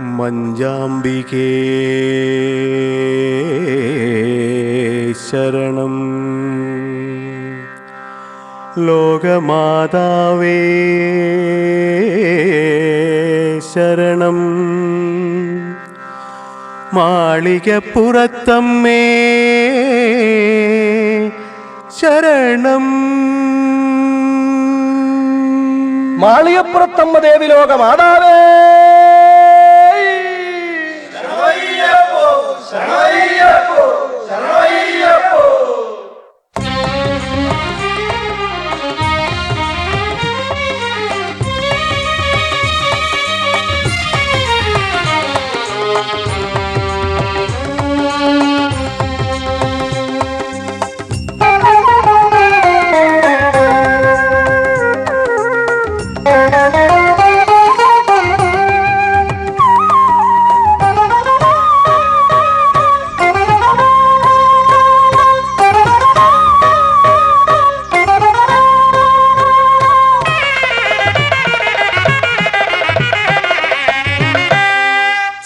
മഞ്ചാമ്പികേ ശരണം. ലോകമാതാവേ ശരണം. മാളികപ്പുറത്തമ്മേ ശരണം. മാളികപ്പുറത്തമ്മ ദേവി ലോക മാതാവേ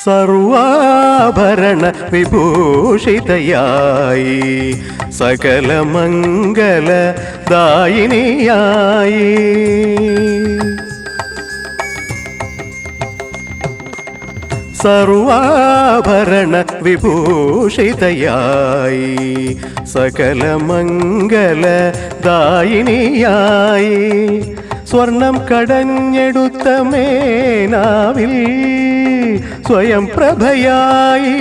സർവാഭരണ വിഭൂഷിതയായി സകല മംഗല ദായിനിയായി. സർവാഭരണ വിഭൂഷിതയായി സകല മംഗല ദായിനിയായി. സ്വർണം കടഞ്ഞെടുത്ത മേനാവിൽ സ്വയം പ്രഭയായി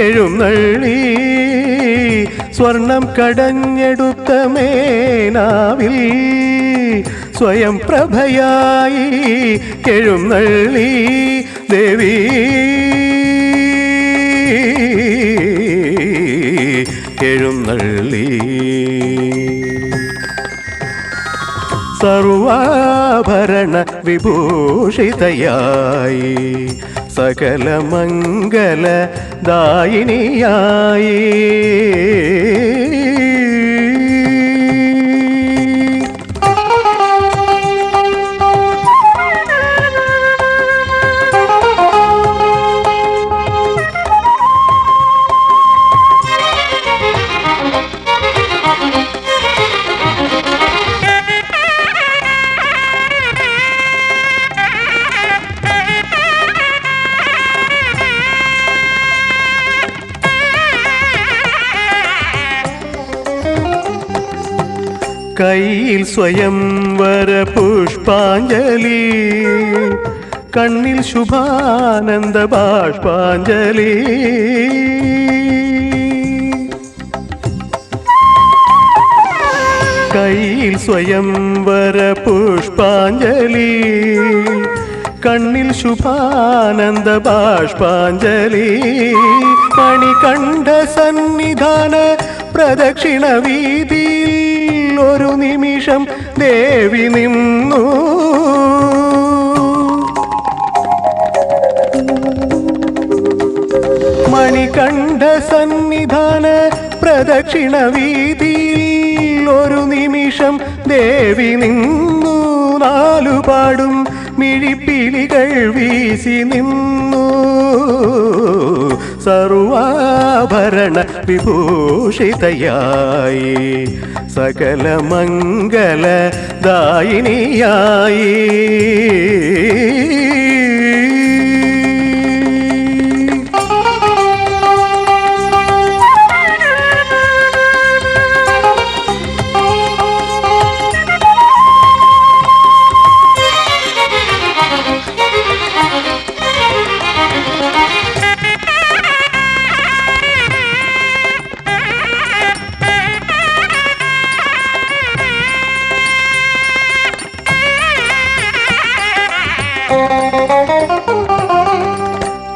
എഴുന്നള്ളി. സ്വർണം കടഞ്ഞെടുത്ത മേനാവിൽ സ്വയം പ്രഭയായി എഴുന്നള്ളി. ദേവി എഴുന്നള്ളി. സർവാഭരണ വിഭൂഷിതയായി സകല മംഗല ദായിനിയായി കയ്യിൽ സ്വയം വര പുഷ്പാഞ്ജലി. കണ്ണിൽ ശുഭാനന്ദ ബാഷ്പാഞ്ജലി. കയ്യിൽ സ്വയം വര പുഷ്പാഞ്ജലി. കണ്ണിൽ ശുഭാനന്ദ ബാഷ്പാഞ്ജലി. മണികണ്ഠ സന്നിധാന പ്രദക്ഷിണ വീതിയിൽ ഒരു നിമിഷം ദേവി നിന്നു. മണികണ്ഠ സന്നിധാന പ്രദക്ഷിണ വീതിയിൽ ഒരു നിമിഷം ദേവി നിന്നു. നാലുപാടും മിഴിപ്പിലികൾ വീശി നിന്നു. സർവാഭരണ വിഭൂഷിതയായി സകല മംഗല ദായിനിയായി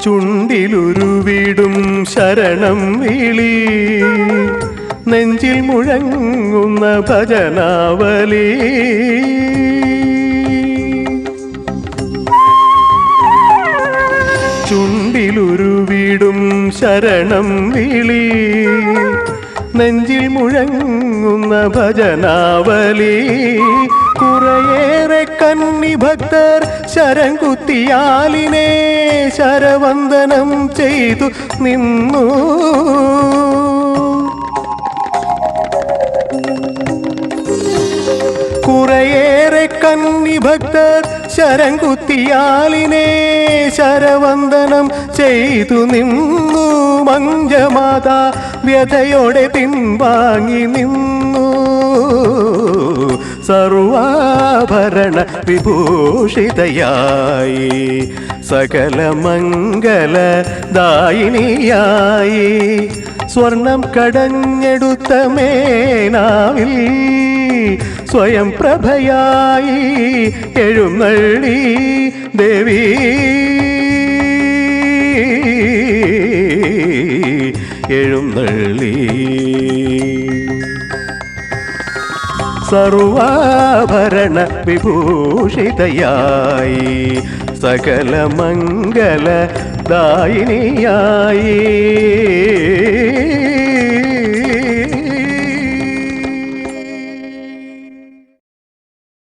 ചുണ്ടിലുരുവിടും ശരണം വിളി. നെഞ്ചിൽ മുഴങ്ങുന്ന ഭജനാവലി. ചുണ്ടിലുരുവിടും ശരണം വിളി. നെഞ്ചിൽ മുഴങ്ങുന്ന ഭജനാവലി. കുറയേറെ കന്നി ഭക്തർ ശരം കുത്തിയാലിനെ ശരവന്ദനം ചെയ്തു നിന്നു. കുറയേറെ കന്നി ഭക്തർ ശരംകുത്തിയാലിനെ ശരവന്ദനം ചെയ്തു നിന്നു. മഞ്ചമാത വ്യഥയോടെ പിൻവാങ്ങി നിന്നു. സർവാഭരണ വിഭൂഷിതയായി. സകല മംഗല ദായിനിയായി സ്വർണം കടഞ്ഞെടുത്ത മേനാവിൽ സ്വയം പ്രഭയായി എഴുന്നള്ളി ദേവി. എഴുന്നള്ളി. സർവാഭരണ വിഭൂഷിതയായി സകല മംഗല ദായിനിയായി